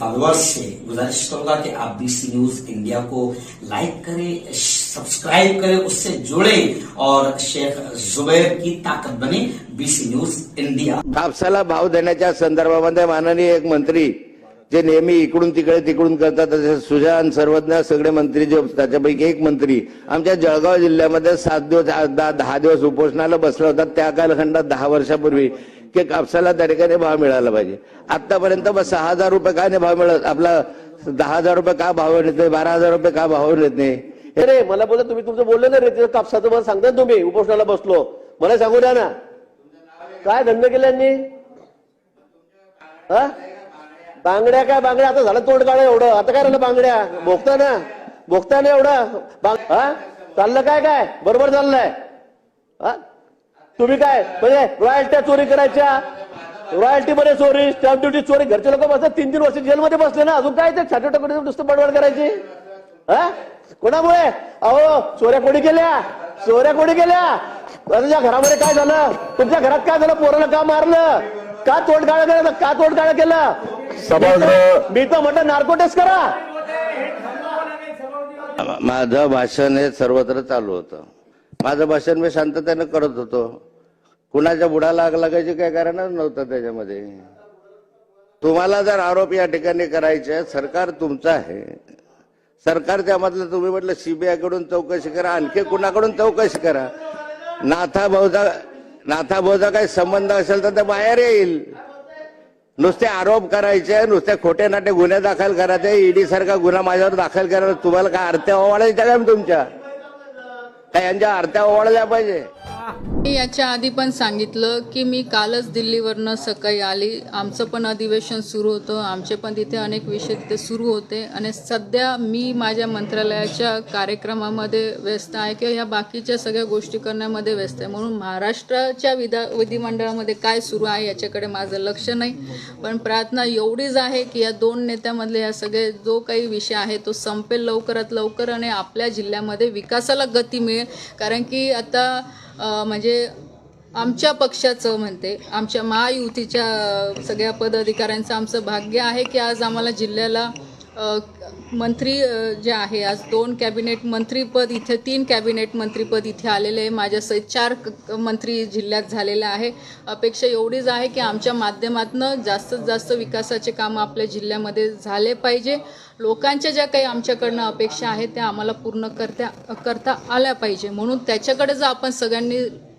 Followers से गुजारिश करूंगा कि आप बीसी न्यूज इंडिया को लाइक करें सब्सक्राइब करें उससे जुड़े और शेख जुबैर की ताकत बने बीसी न्यूज इंडिया कापसाला भाव देण्याच्या संदर्भामध्ये माननीय एक मंत्री जे नेहमी इकडून तिकडे तिकडून करतात तसे सुजान सर्वज्ञ सगळे मंत्री जे त्याच्यापैकी एक मंत्री आमच्या जळगाव जिल्ह्यामध्ये सात दिवस दहा दहा दिवस उपोषणाला बसला होता त्या कालखंडात दहा वर्षापूर्वी. की कापसाला त्या ठिकाणी भाव मिळाला पाहिजे. आतापर्यंत मग सहा हजार रुपये का नाही भाव मिळत? आपला दहा हजार रुपये का भाव येत नाही? बारा हजार रुपये का भाव येत नाही? हे मला बोला तुम्ही तुमचं बोललं ना रे तिथं कापसाचं मला सांगता ना तुम्ही. उपोषणाला बसलो. मला सांगू द्या ना. काय धंदे केल्यांनी हा? बांगड्या काय बांगड्या? आता झालं तोंड काढ एवढं. आता काय राहिलं बांगड्या? भोगता ना. भोगता ना एवढं. बांग- हा? चाललं काय काय? बरोबर चाललंय. हा? तुम्ही काय म्हणजे रॉयल्ट्या चोरी करायच्या? रॉयल्टी मध्ये चोरी स्टॅम्प ड्युटी चोरी घरचे लोक बसतात तीन तीन वर्ष जेलमध्ये बसले ना अजून काय ते छाटे टाकून नुसतं बडबड करायची? हा? कोणामुळे? अहो चोऱ्या कोणी केल्या? चोऱ्या कोणी केल्या? तुझ्या घरामध्ये काय झालं? तुमच्या घरात काय झालं? पोराला का मारलं? का तोडगाळ केलं? का तोडगाळ केलं? मी तर म्हटलं नार्को टेस्ट करा. माझं भाषण हे सर्वत्र चालू होतं. माझं भाषण मी शांततेनं करत होतो. कुणाच्या बुडाला आग लागायची काय कारणच नव्हतं त्याच्यामध्ये. तुम्हाला जर आरोप या ठिकाणी करायचे सरकार तुमचं आहे. सरकारच्या मधलं तुम्ही म्हटलं सीबीआयकडून चौकशी करा आणखी कुणाकडून चौकशी करा. नाथा भाऊचा नाथा भाऊचा काही संबंध असेल तर ते बाहेर येईल. नुसते आरोप करायचे नुसते खोटे नाटे गुन्हे दाखल करायचे ईडी सारखा गुन्हा माझ्यावर दाखल करायला तुम्हाला काय आरत्या ओवाळायच्या काय तुमच्या? यांच्या आरत्या ओवाळल्या पाहिजे मी याच्या आधी पण सांगितलं की मी कालच दिल्लीवरनं सकाळी आली. आमचं पण अधिवेशन सुरू होतं. आमचे पण तिथे अनेक विषय तिथे सुरू होते. आणि सध्या मी माझ्या मंत्रालयाच्या कार्यक्रमामध्ये व्यस्त आहे किंवा ह्या बाकीच्या सगळ्या गोष्टी करण्यामध्ये व्यस्त आहे. म्हणून महाराष्ट्राच्या विधा विधिमंडळामध्ये काय सुरू आहे याच्याकडे माझं लक्ष नाही. पण प्रार्थना एवढीच आहे की या दोन नेत्यामधले ह्या सगळे जो काही विषय आहे तो संपेल लवकरात लवकर आणि आपल्या जिल्ह्यामध्ये विकासाला गती मिळेल. कारण की आता म्हणजे आमच्या पक्षाचं म्हणते आमच्या महायुतीच्या सगळ्या पदाधिकाऱ्यांचं आमचं भाग्य आहे की आज आम्हाला जिल्ह्याला मंत्री जे आहे आज दोन कॅबिनेट मंत्रीपद इथे तीन कॅबिनेट मंत्रीपद इथे आलेले आहे. माझ्यासहित चार मंत्री जिल्ह्यात झालेले आहे. अपेक्षा एवढीच आहे की आमच्या माध्यमातनं जास्तीत जास्त विकासाचे कामं आपल्या जिल्ह्यामध्ये झाले पाहिजे. लोकांच्या ज्या काही आमच्याकडनं अपेक्षा आहेत त्या आम्हाला पूर्ण करता करता आल्या पाहिजे. म्हणून त्याच्याकडे जर आपण सगळ्यांनी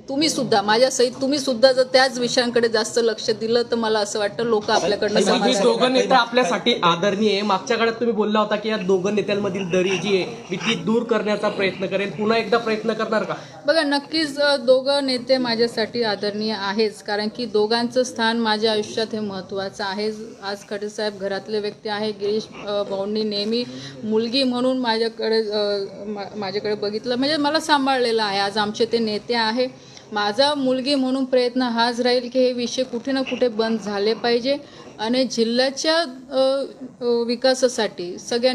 तुम्ही सुद्धा माझ्यासहित तुम्ही सुद्धा जर त्याच विषयांकडे जास्त लक्ष दिलं तर मला असं वाटतं लोक आपल्याकडनं ही दोघं नेते आपल्यासाठी आदरणीय आहे. मागच्या काळात तुम्ही बोलला होता की या दोघं नेत्यांमधील दरी जी आहे मी ती दूर करण्याचा प्रयत्न करेन पुन्हा एकदा प्रयत्न करणार का? बघा नक्कीच दोघं नेते माझ्यासाठी आदरणीय आहेच. कारण की दोघांचं स्थान माझ्या आयुष्यात हे महत्त्वाचं आहे. आज खडे साहेब घरातले व्यक्ती आहे. गिरीश भाऊंनी नेहमी मुलगी म्हणून माझ्याकडे माझ्याकडे बघितलं. म्हणजे मला सांभाळलेलं आहे. आज आमचे ते नेते आहे. माझा मुलगी म्हणून प्रयत्न हाच राहील की हे विषय कुठे ना कुठे बंद झाले पाहिजे. आणि जिल्ह्याच्या विकासासाठी सगळ्या